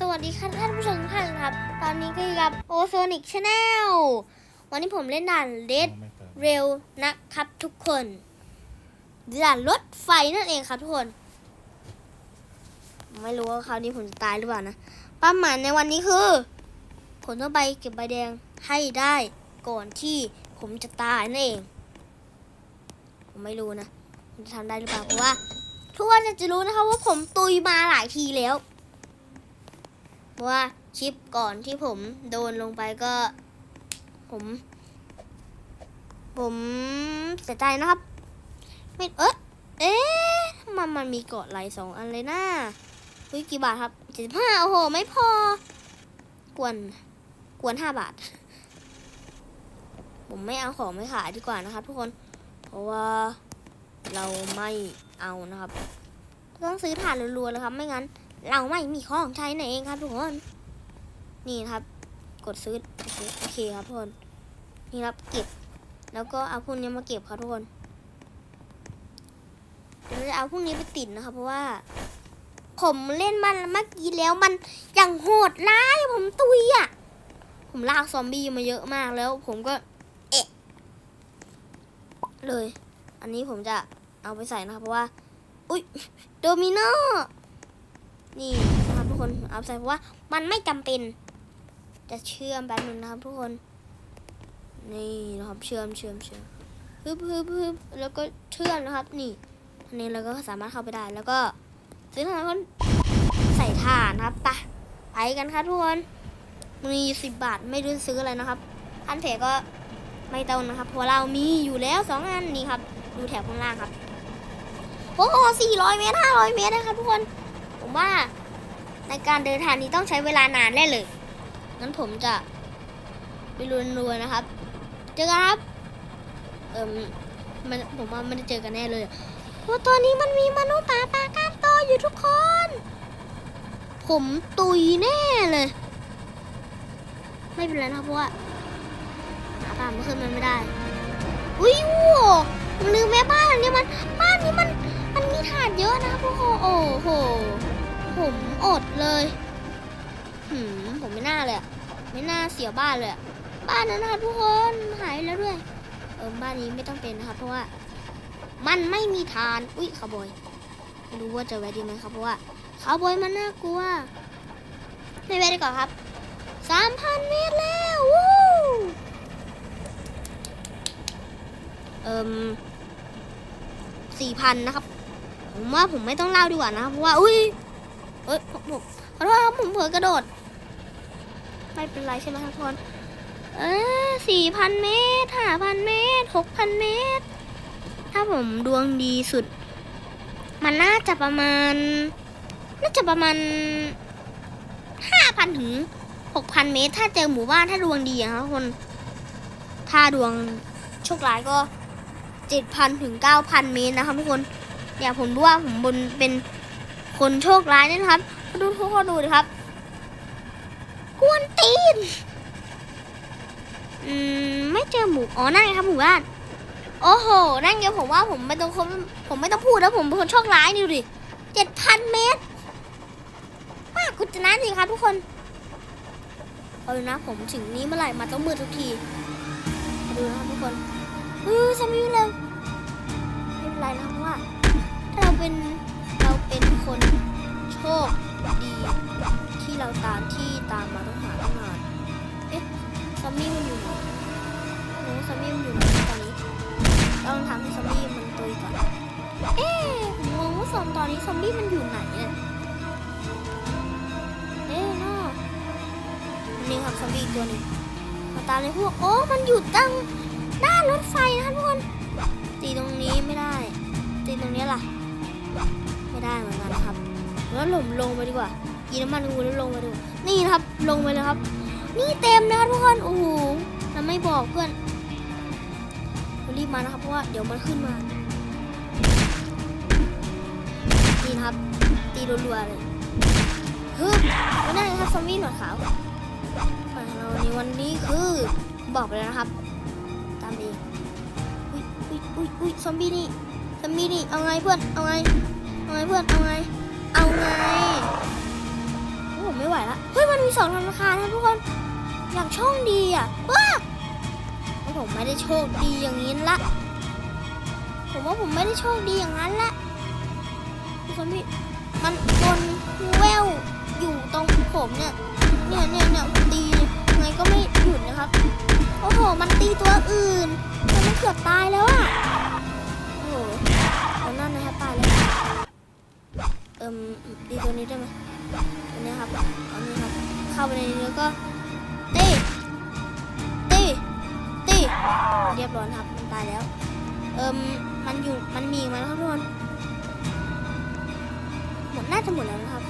สวัสดีค่ะท่านผู้ชมทุกท่านครับ ตอนนี้ก็อยู่กับโอโซนิกชาแนลวันนี้ผมเล่นด่านเลดเร็วนะครับทุกคนด่านรถไฟนั่นเองครับทุกคน ไม่รู้ว่าคราวนี้ผมจะตายหรือเปล่านะป้าหมายในวันนี้คือ ผมต้องไปเก็บใบแดงให้ได้ก่อนที่ผมจะตายนั่นเอง ผมไม่รู้นะผมจะทำได้หรือเปล่าเพราะว่า ทุกคนจะรู้นะคะว่าผมตุยมาหลายทีแล้ว เพราะว่าคลิปก่อนที่ผมโดนลงไปก็ ผม ผมเสียใจนะครับ ไม่เอ๊ะเอ๊ะมันมันมีเกาะไหลสองอันเลยนะอุ้ยกี่บาทครับเจ็ดสิบห้าโอ้โห ไม่พอ กวน กวนห้าบาท ผมไม่เอาของไม่ขายดีกว่านะครับ ทุกคน เพราะว่าเราไม่เอานะครับ ต้องซื้อถ่านรัวๆเลยครับ ไม่งั้น เราไม่มีของใช้นั่นเองครับทุกคน นี่ครับ กดซื้อโอเคอเคครับทุกคน นี่ครับเก็บ แล้วก็เอาพวกนี้มาเก็บครับทุกคนเดี๋ยวเราจะเอาพวกนี้ไปติดนะครับเพราะว่า ผมเล่นมันเมื่อกี้แล้วมันอย่างโหดร้ายผมตุยอะ ผมลากซอมบี้มาเยอะมากแล้ว ผมก็ เอะเลย อันนี้ผมจะเอาไปใส่นะครับเพราะว่า อุ้ยโดมิโน นี่นะครับทุกคนเอาใส่เพราะว่ามันไม่จำเป็น จะเชื่อมแป๊บนึงนะครับทุกคน นี่นะครับเชื่อมเชื่อมเชื่อมฮึบฮึบฮึบแล้วก็เชื่อมนะครับ นี่อันนี้เราก็สามารถเข้าไปได้แล้วก็ซื้อทางคนใส่ถ่านนะครับไปไปกันครับทุกคนมีสิบบาทไม่รู้ซื้ออะไรนะครับอันแผก็ไม่ต้องนะครับเพราะเรามีอยู่แล้วสองอันนี่ครับ ดูแถบข้างล่างครับโอ้โหสี่ร้อยเมตรห้าร้อยเมตรนะครับทุกคน ผมว่าในการเดินทางนี้ต้องใช้เวลานานแน่เลยงั้นผมจะไปรัวๆนะครับ เจอกันครับ เอิมมันผมว่าไม่ได้เจอกันแน่เลยเพราะตอนนี้มันมีมนุษย์ป่าปลากล้ามโตอยู่ทุกคน ผมตุยแน่เลย ไม่เป็นไรนะครับเพราะว่าหาป่ามาขึ้นมันไม่ได้ อุ้ยโว้ผมลืมแม่บ้านอันนี้มัน บ้านนี้มัน มันมีถาดเยอะนะพวกโโอ้โห ผมอดเลยหืมผมไม่น่าเลยไม่น่าเสียบ้านเลย บ้านนั้นนะคะทุกคนหายแล้วด้วย เออบ้านนี้ไม่ต้องเป็นนะครับ เพราะว่า มันไม่มีทาน อุ้ยขาวบอยไม่รู้ว่าจะแวะดีไหมครับเพราะว่าขาวบอยมันน่ากลัว ไม่แวะดีกว่าครับสามพันเมตรแล้ววู้เอิมสี่พันนะครับ ผมว่าผมไม่ต้องเล่าดีกว่านะเพราะว่าอุ้ยเอ้ยผมขอโทษครับผมเผลอกระโดด ไม่เป็นไรใช่ไหมครับทุกคนเออสี่พันเมตรห้าพันเมตรหกพันเมตร ถ้าผมดวงดีสุด มันน่าจะประมาณ น่าจะประมาณห้าพันถึงหกพันเมตร ถ้าเจอหมู่บ้านถ้าดวงดีอะครับทุกคน ถ้าดวงโชคร้ายก็เจ็ดพันถึงเก้าพันเมตรนะครับทุกคน อย่าผมรู้ว่าผมบนเป็นคนโชคร้ายนี่นะครับดูทุกคนดูดิครับกวนตีนอืมไม่เจอหมู่อ๋อนั่นไงครับหมู่บ้านโอ้โหนั่นไงผมว่าผมไม่ต้องคนผมไม่ต้องพูดแล้วผมเป็นคนโชคร้ายดูดิเจ็ดพันเมตรมากกุจนะสิครับทุกคนเอาเลยนะผมถึงนี้เมื่อไหร่มาต้องมืดทุกทีดูนะครับทุกคนเออฉันไม่รู้เลย เราเป็นเราเป็นคนโชคดีที่เราตามที่ตามมาต้องหาตั้งนานเอ๊ะซอมบี้มันอยู่ไหนไม่รู้ซอมบี้มันอยู่ไหนตอนนี้ต้องทำให้ซอมบี้มันตุยก่อนเอ๊ะผมงงว่าซอมตอนนี้ซอมบี้มันอยู่ไหนเนี่ยเอ๊ะเนาะนี่ครับซอมบี้ตัวหนึงมาตามเลยพวกโอ้มันอยู่ตั้งด้ารถไฟนะทุกคนตีตรงนี้ไม่ได้ตีตรงนี้ล่ะ ไม่ได้เหมือนกันครับแล้วหล่มลงไปดีกว่ากินน้ำมันกูแล้วลงไปดีกว่านี่นะครับลงไปเลยครับ นี่เต็มนะครับทุกคนโอ้โหเราไม่บอกเพื่อนเรารีบมานะครับเพราะว่าเดี๋ยวมันขึ้นมานี่นะครับ ตีรัวๆเลยฮึบวันนั้นครับซอมบี้หนวดขาวของเราในวันนี้คือบอกไปแล้วนะครับ ตามดีอุ้ยอุ้ยอุ้ยอุ้ยซอมบี้นี่ ซอมบี้นี่เอาไงเพื่อน เอาไง เอาไงเพื่อน เอาไง เอาไง โอ้ไม่ไหวแล้วสองธนาคารนะทุกคน อยางโชคดีอะว้าผมไม่ได้โชคดีอย่างนี้ละ ผมว่าผมไม่ได้โชคดีอย่างนั้นละทุกคนพี่ มันบนแววอยู่ตรงผมเนี่ย เนี่ยเนี่ยเนี่ยตีไงก็ไม่หยุดนะครับ โอ้โห มันตีตัวอื่น มันเกือบตายแล้วอะโอ้โห นั่นนะครับตายแล้วเอิ่มดีตัวนี้ได้ไหมตัวนี้ครับเอานี้ครับ เข้าไปในนี้แล้วก็ตีตีตีเรียบร้อยครับมันตายแล้ว เอิ่มมันอยู่มันมีอีกไหมครับทุกคนหมดน่าจะหมดแล้วนะครับ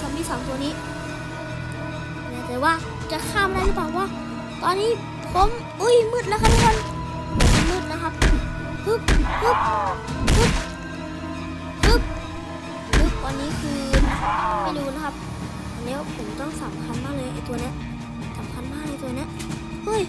ซอมบี้สองตัวนี้ไม่แน่ว่าจะข้ามได้หรือเปล่าว่า ตอนนี้ผมอุ้ยมืดแล้วครับทุกคนมืดนะครับ ฮึบฮึบฮึบฮึบฮึบวันนี้คือไม่รู้นะครับอันนี้ผมต้องสำคัญมากเลยไอตัวเนี้ยสำคัญมากเลยตัวเนี้ยเฮ้ย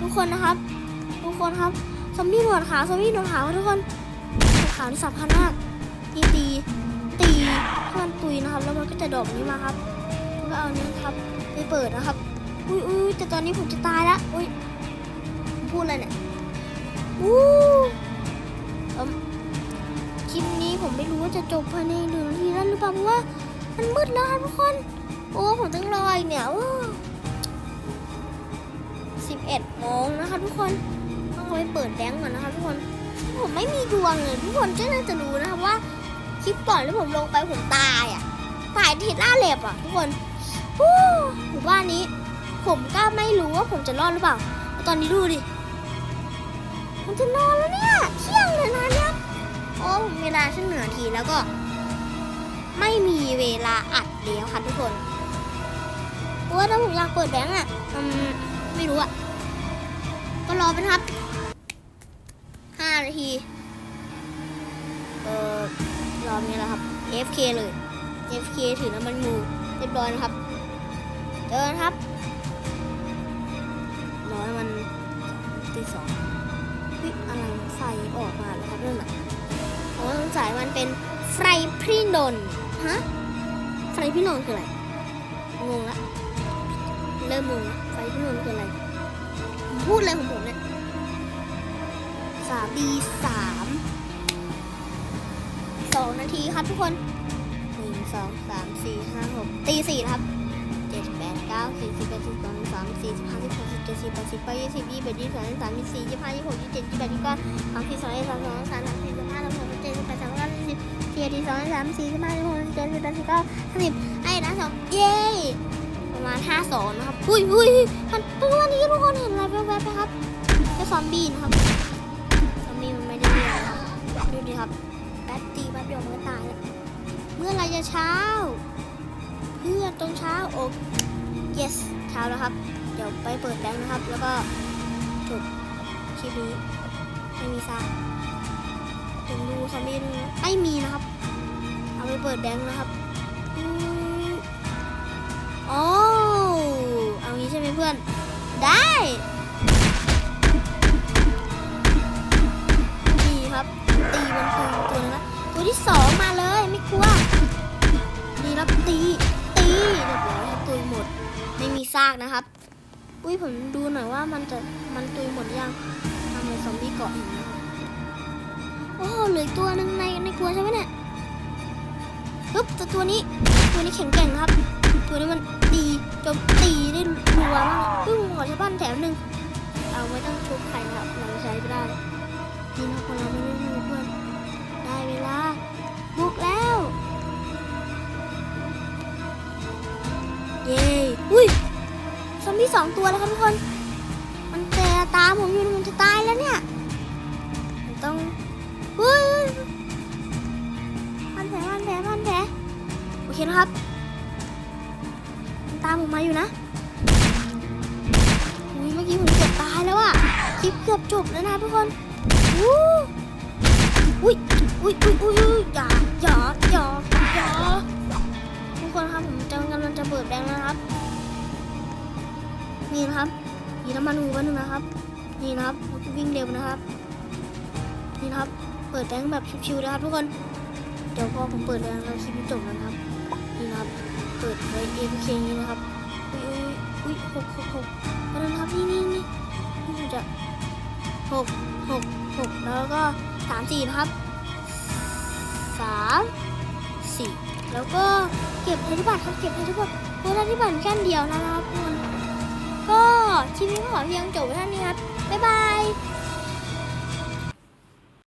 ทุกคนนะครับ ทุกคนครับซอมบี้หนวดขาวซอมบี้หนวดขาวทุกคนหนวดขาวนี่สำคัญมากตีตีตีให้มันตุยนะครับ แล้วมันก็จะดอกนี้มาครับก็เอานี้ครับไปเปิดนะครับอุ้ยอุ้ยแต่ตอนนี้ผมจะตายล้วอุ้ยพูดอะไรเนี่ยอู้ คลิปนี้ผมไม่รู้ว่าจะจบภายในหนึ่งนาทีแล้วหรือเปล่าเพราะว่ามันมืดแล้วครับทุกคน โอ้ผมต้องรออีกเนี่ยสิบเอ็ดโมงนะคะทุกคนต้องไปเปิดแบงก์ก่อนนะคะทุกคน ผมไม่มีดวงเลยทุกคนก็น่าจะรู้นะคะว่าคลิปก่อนที่ผมลงไปผมตายอะตายที่หน้าเล็บอะทุกคนวู้หมู่บ้านนี้ ผมก็ไม่รู้ว่าผมจะรอดหรือเปล่า ตอนนี้ดูดิ ผมจะนอนแล้วเนี่ย เที่ยงเลยนะเนี่ยโอ้เวลาชั่วหนึ่งนาทีแล้วก็ ไม่มีเวลาอัดแล้วค่ะทุกคนเพราะว่าถ้าผมอยากเปิดแบงก์อะอืมไม่รู้อะ ก็รอไปนะครับห้านาที เอ่อรอเนี้แหละครับ fk เลย fk ถือน้ำมันงูเรียบร้อยนะครับเดินครับรอให้มันตีสอง ไฟออกมาแล้วครับนั่นน่ะผมสงสัยมันเป็นไฟพรินนฮะไฟพรินนคืออะไรงงละเริ่มงงละไฟพรินนคืออะไรผมพูดอะไรของผมเนี่ยสามดีสามสองนาทีครับทุกคนหนึ่งสองสามสี่ห้าหกตีสี่ครับเจ็ดแปดเก้าสี่สิบแปดสิบสองสามสี่สิบ จ็ดสิบแปดสิบเก้ายี่สิบยี่สิบเอ็ดยี่สิบสองยี่สิบสามยี่สิบสี่ยี่สิบห้ายี่สิบหกยี่สิบเจ็ดยี่สิบแปดยี่สิบเก้าสามสิบสองยี่สิบสามสองสามสามสี่สิบห้าสิบหกสิบเจ็ดสิบแปดสิบเก้ายี่สิบสี่สิบสองสามสี่สิบห้าสิบหกสิบเจ็ดสิบแปดสิบเก้าห้าสิบไอ้นะสองเย้ประมาณห้าสองนะครับอุ้ยอุ้ยมันตัวนี้ทุกคนเห็นอะไรแวบๆไหมครับเจ้าซอมบี้นะครับซอมบี้มันไม่ได้เรียกนครับดูดิครับแป๊บตีแป๊บเดียวมันก็ตายแล้วเมื่อไรจะเช้า เพื่อนตรงเช้าโอ yes เช้าแล้วครับ ดี๋ยวไปเปิดแบงค์นะครับ แล้วก็จบคลิปนี้ไม่มีซากถึงดูซอมบี้ดูไม่มีนะครับ เอาไปเปิดแบงค์นะครับอ๋อเอางี้ใช่ไหมเพื่อน ได้ดีครับ ตีมันตัวตัวนะตัวที่สองมาเลยไม่กลัวดีครับตีตีเรียบร้อยครับตุยหมด ไม่มีซากนะครับ อุ้ยผมดูหน่อยว่ามันจะมันตุยหมดยังทำไมซอมบี้เกาะอีกนะโอ้โหเหลือตัวหนึ่งในในกลัวใช่ไหมเนี่ยปึ๊บแต่ตัวนี้ตัวนี้แข็งแกร่งครับ ตัวนี้มันตีจมตีได้รัวมากปึ๊บผมขอใช้บ้านแถวหนึ่งเอาไม่ต้องชุบใครครับเราใช้ไม่ได้นี่นะคนเราไม่ได้ดูเพื่อนได้เวลา สองตัวแล้วครับทุกคน มันจะตามผมอยู่มันจะตายแล้วเนี่ยผมต้องเฮ้ยพันแผลพันแผลพันแผลโอเคนะครับ มันตามผมมาอยู่นะอุ้ยเมื่อกี้ผมเกือบตายแล้วอะคลิปเกือบจบแล้วนะทุกคนอู้อุ้ยอุ้ยอุ้ยอุ้ยอย่าอย่าอย่าอย่าทุกคนครับผมจะกำลังจะเปิดแบงค์แล้วนะครับ นี่นะครับมีน้ำมันหูกันหนึ่งนะครับ นี่นะครับวิ่งเร็วนะครับ นี่นะครับ เปิดแบงแบบชิวๆนะครับทุกคน เดี๋ยวพอผมเปิดแล้วครับคลิปจบแล้วนะครับ นี่นะครับ เปิดไว้ APK นี้นะครับ อุ้ยอุ้ยหกหกหกเอาละครับนี่นี่นี่นี่ผมจะหกหกหกแล้วก็สามสี่นะครับสามสี่แล้วก็เก็บธนบัตรครับเก็บธนบัตรเพราะธนบัตรแค่เดียวนะครับทุกคน ก็คลิปนี้ขอเพียงจบเท่านี้ครับ บ๊ายบาย